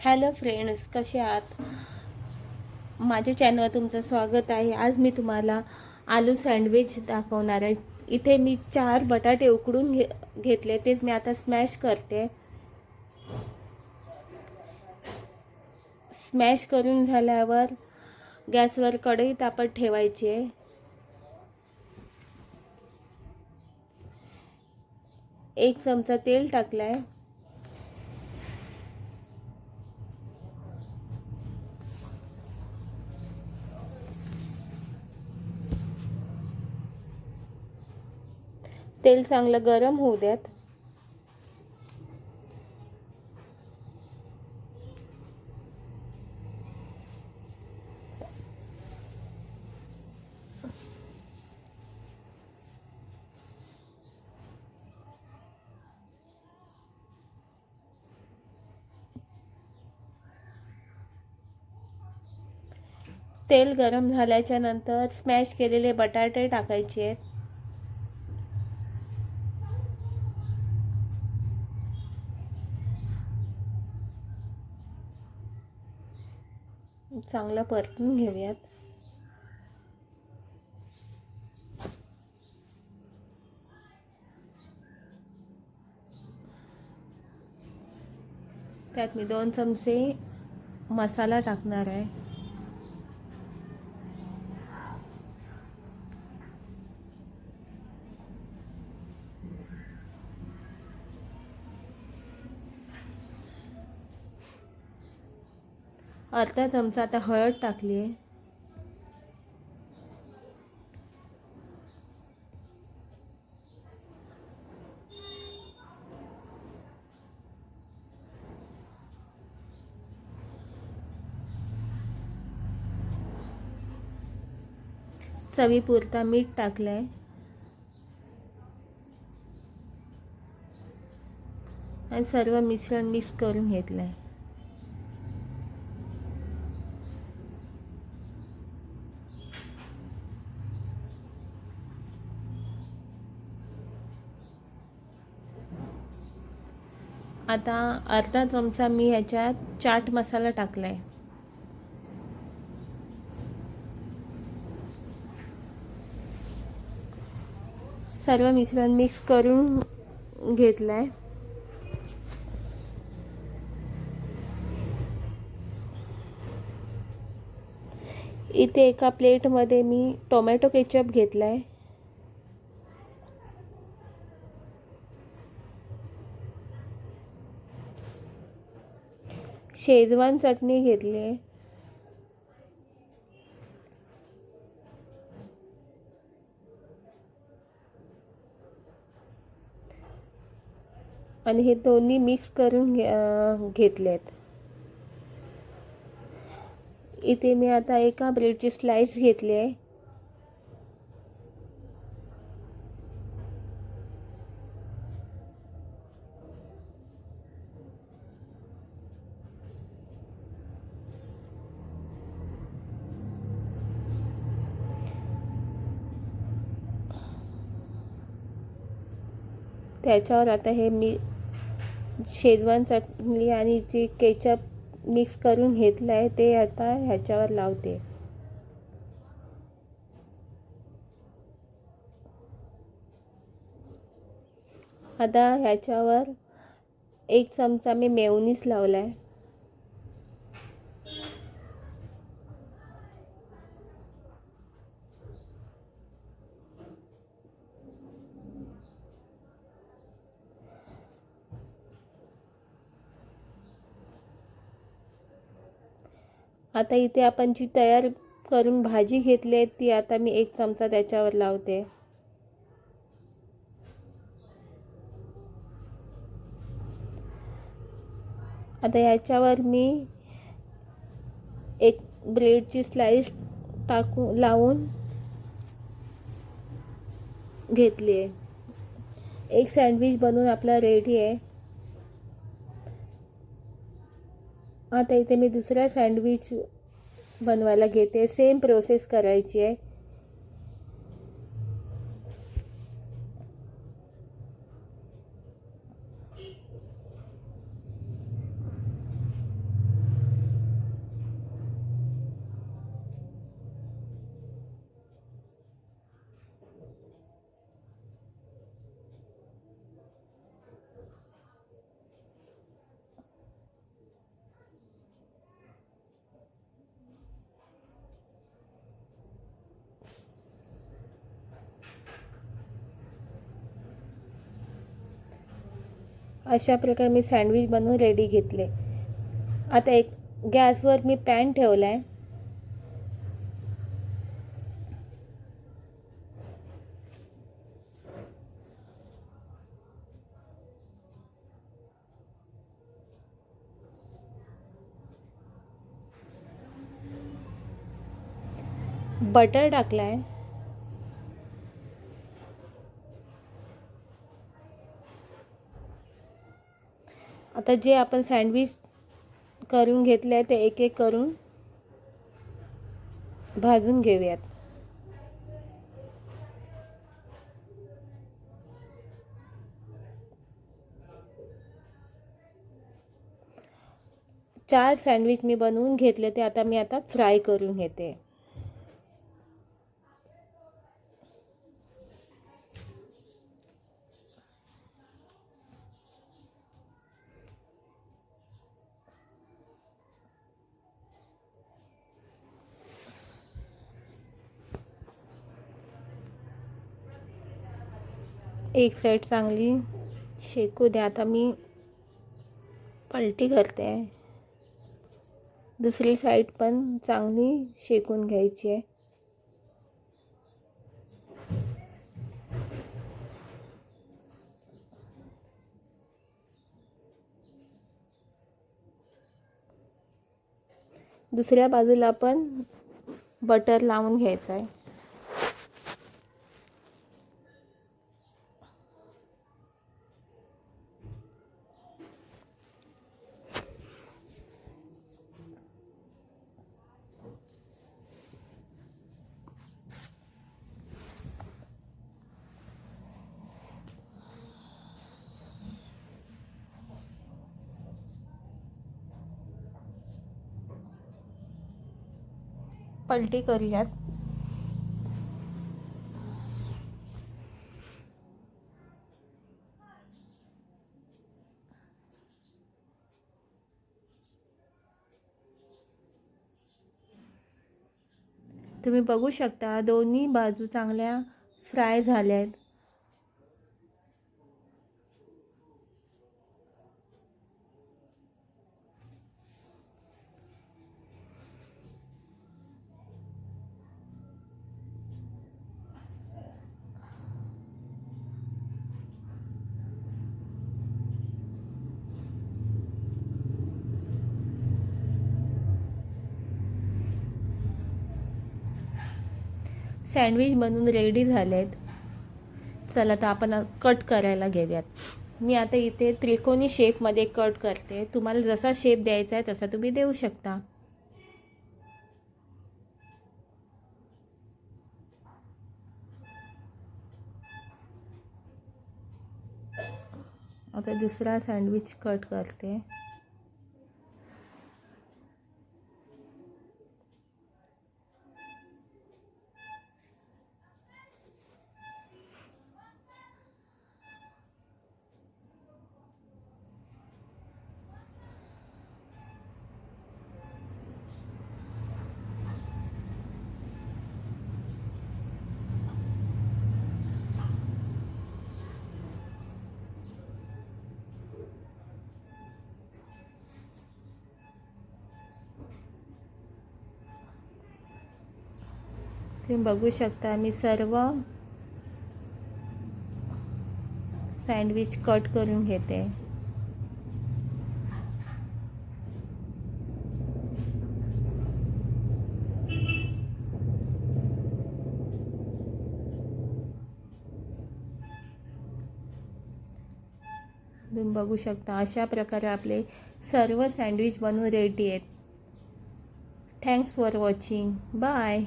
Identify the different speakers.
Speaker 1: Hello friends कसे आहात? माझ्या चॅनलवर तुमचं स्वागत आहे. आज मी तुम्हाला आलू सँडविच दाखवणार आहे. इथे मी चार बटाटे उकडून घे घेतले ते मी आता स्मॅश करते. स्मॅश करून झाल्यावर गॅसवर कढई तापत ठेवायची आहे. एक चमचा तेल टाकला आहे तेल चांगलं गरम होऊ द्यात. तेल गरम झाल्याच्यानंतर स्मॅश केलेले बटाटे टाकायचे आहेत. चांगलं परतून घेऊयात. त्यात मी दोन चमचे मसाला टाकणार आहे. अर्धा चमचा आता हळद टाकली आहे चवीपुरता मीठ टाकलं आहे आणि सर्व मिश्रण मिक्स करून घेतलं आहे आता अर्धा चमचा मी ह्याच्यात चाट मसाला टाकला आहे सर्व मिश्रण मिक्स करून घेतलं आहे इथे एका प्लेटमध्ये मी टोमॅटो केचप घेतला आहे शेजवान चटणी घेतली आहे. आणि हे दोन्ही मिक्स करून घे घेतलेत इथे मी आता एका ब्रेडची स्लाइस घेतली आहे. त्याच्यावर आता हे मी शेजवान चटणी आणि जे केचप मिक्स करून घेतलं आहे ते आता ह्याच्यावर लावते. आता ह्याच्यावर एक चमचा मी मेवनीस लावला आहे आता इथे आपण जी तयार करून भाजी घेतली आहे ती आता मी एक चमचा त्याच्यावर लावते. आता ह्याच्यावर मी एक ब्रेडची स्लाईस टाकू लावून घेतली आहे. एक सँडविच बनवून आपला रेडी आहे. आता इथे मी दुसरा सँडविच बनवायला घेते. सेम प्रोसेस करायची आहे. अशा प्रकारे मी सँडविच बनवून रेडी घेतले. आता एक गॅसवर मी पॅन ठेवला आहे बटर टाकला आहे आता जे आपण सँडविच करून घेतले आहे ते एक एक करून भाजून घेऊयात. चार सँडविच मी बनवून घेतले ते आता मी आता फ्राय करून घेते. एक साईड चांगली शेकू द्या आता मी पलटी करते. आहे दुसरी साईड पण चांगली शेकून घ्यायची आहे. दुसऱ्या बाजूला पण बटर लावून घ्यायचं आहे. पलटी करूयात. तुम्ही बघू शकता दोन्ही बाजू चांगल्या फ्राय झाल्या आहेत सँडविच बनवून रेडी झाले आहेत चला तर आपण कट करायला घेऊयात. मी आता इथे त्रिकोणी शेपमध्ये कट करते. तुम्हाला जसा शेप द्यायचा आहे तसा तुम्ही देऊ शकता. आता दुसरा सँडविच कट करते. तुम्ही बघू शकता मी सर्व सँडविच कट करून घेते. तुम्ही बघू शकता अशा प्रकारे आपले सर्व सँडविच बनवून रेडी आहेत. Thanks for watching bye